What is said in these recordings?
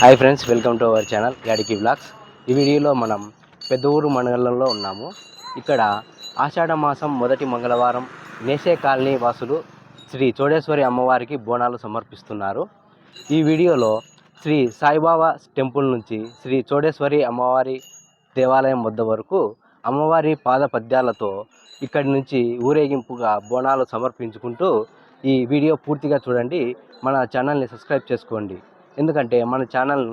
Hi friends welcome to our channel Yadiki blogs ఈ వీడియోలో మనం పెద్ద ఊరు మండలంలో ఉన్నాము. ఇక్కడ ఆషాఢ మాసం మొదటి మంగళవారం నేసే కాలనీ వాసులు శ్రీ చోడేశ్వరి అమ్మవారికి బోనాలు సమర్పిస్తున్నారు. ఈ వీడియోలో శ్రీ సాయిబాబా టెంపుల్ నుంచి శ్రీ చోడేశ్వరి అమ్మవారి దేవాలయం వద్ద వరకు అమ్మవారి పాద పద్యాలతో ఇక్కడి నుంచి ఊరేగింపుగా బోనాలు సమర్పించుకుంటూ ఈ వీడియో పూర్తిగా చూడండి. మన ఛానల్ని సబ్స్క్రైబ్ చేసుకోండి. ఎందుకంటే మన ఛానల్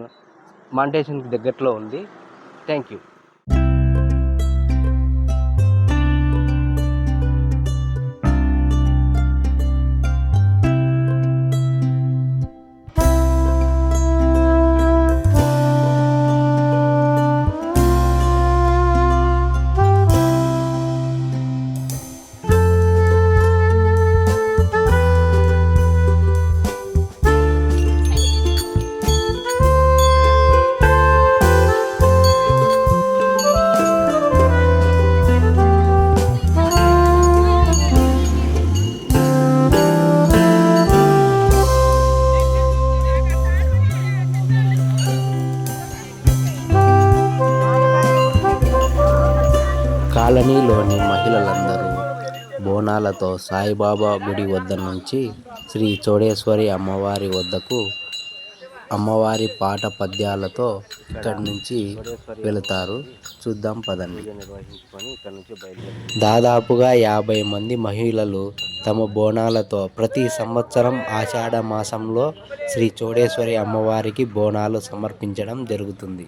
మానిటేషన్కి దగ్గరలో ఉంది. థ్యాంక్ యూ కాలనీలోని మహిళలందరూ బోనాలతో సాయిబాబా గుడి వద్ద నుంచి శ్రీ చోడేశ్వరి అమ్మవారి వద్దకు అమ్మవారి పాట పద్యాలతో ఇక్కడి నుంచి వెళతారు. చూద్దాం పదండి. దాదాపుగా యాభై మంది మహిళలు తమ బోనాలతో ప్రతి సంవత్సరం ఆషాఢ మాసంలో శ్రీ చోడేశ్వరి అమ్మవారికి బోనాలు సమర్పించడం జరుగుతుంది.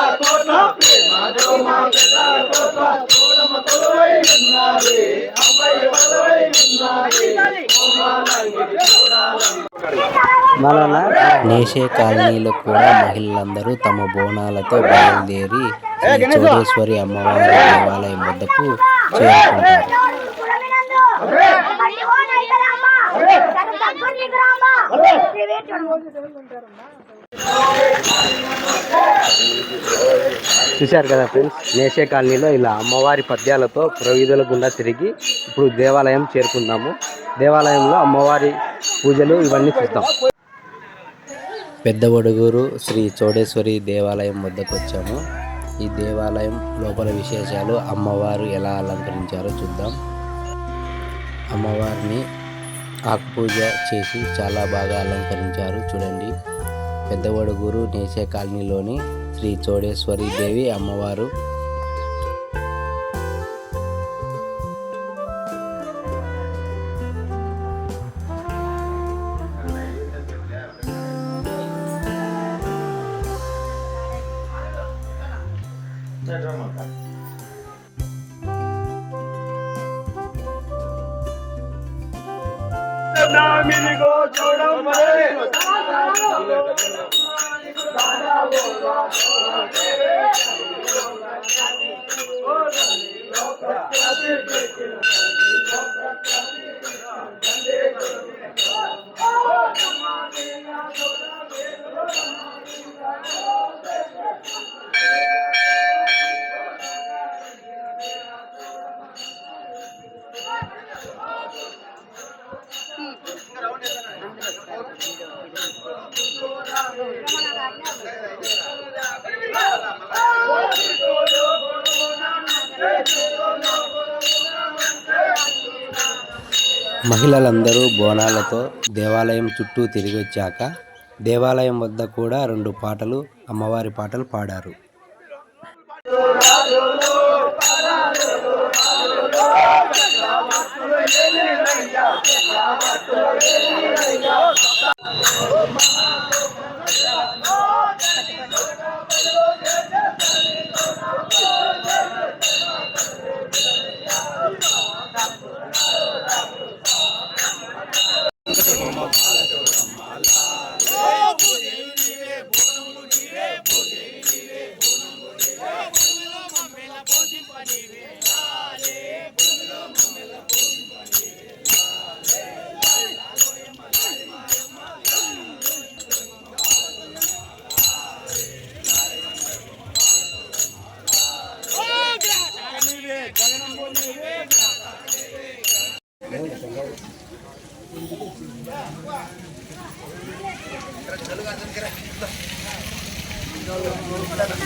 నేషే కాలనీలో కూడా మహిళలందరూ తమ బోనాలతో బయలుదేరి చౌడేశ్వరి అమ్మవారి దేవాలయం వద్దకు చేరుకుంటారు. చూశారు కదా ఫ్రెండ్స్ నేషే కాలనీలో ఇలా అమ్మవారి పద్యాలతో ప్రవీధుల గుండా తిరిగి ఇప్పుడు దేవాలయం చేరుకుందాము. దేవాలయంలో అమ్మవారి పూజలు ఇవన్నీ చూద్దాం. పెద్ద ఒడుగురు శ్రీ చోడేశ్వరి దేవాలయం వద్దకు వచ్చాము. ఈ దేవాలయం లోపల విశేషాలు అమ్మవారు ఎలా అలంకరించారో చూద్దాం. అమ్మవారిని ఆకుపూజ చేసి చాలా బాగా అలంకరించారు. చూడండి. పెద్దవడుగూరు నేసే కాలనీలోని శ్రీ చోడేశ్వరి దేవి అమ్మవారు নামিনী গো চরম রে দাদা বলো লোক మహిళలందరూ బోనాలతో దేవాలయం చుట్టూ తిరిగి వచ్చాక దేవాలయం వద్ద కూడా రెండు పాటలు అమ్మవారి పాటలు పాడారు.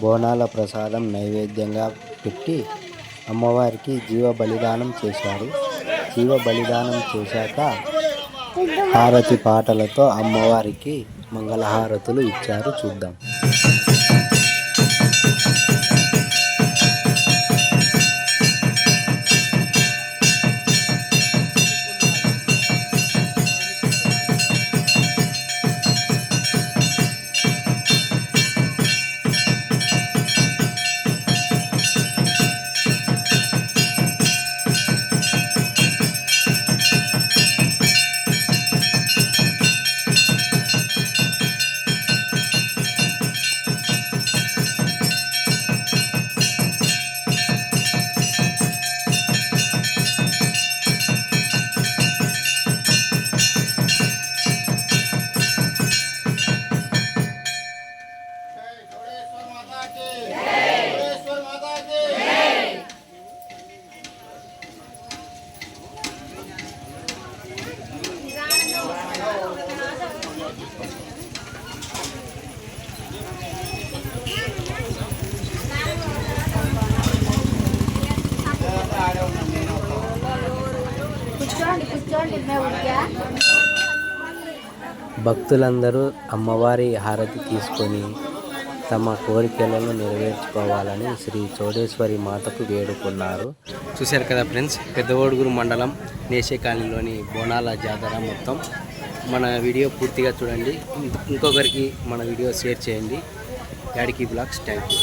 బోనాల ప్రసాదం నైవేద్యంగా పెట్టి అమ్మవారికి జీవ బలిదానం చేశారు. జీవ బలిదానం చేశాక హారతి పాటలతో అమ్మవారికి మంగళహారతులు ఇచ్చారు. చూద్దాం. భక్తులందరూ అమ్మవారి హారతి తీసుకొని తమ కోరికలను నెరవేర్చుకోవాలని శ్రీ చోడేశ్వరి మాతకు వేడుకున్నారు. చూశారు కదా ఫ్రెండ్స్ పెద్దవోడుగురు మండలం నేసేకాలనీలోని బోనాల జాతర మొత్తం. మన వీడియో పూర్తిగా చూడండి. ఇంకొకరికి మన వీడియో షేర్ చేయండి. యాడికి బ్లాగ్స్ థ్యాంక్ యూ.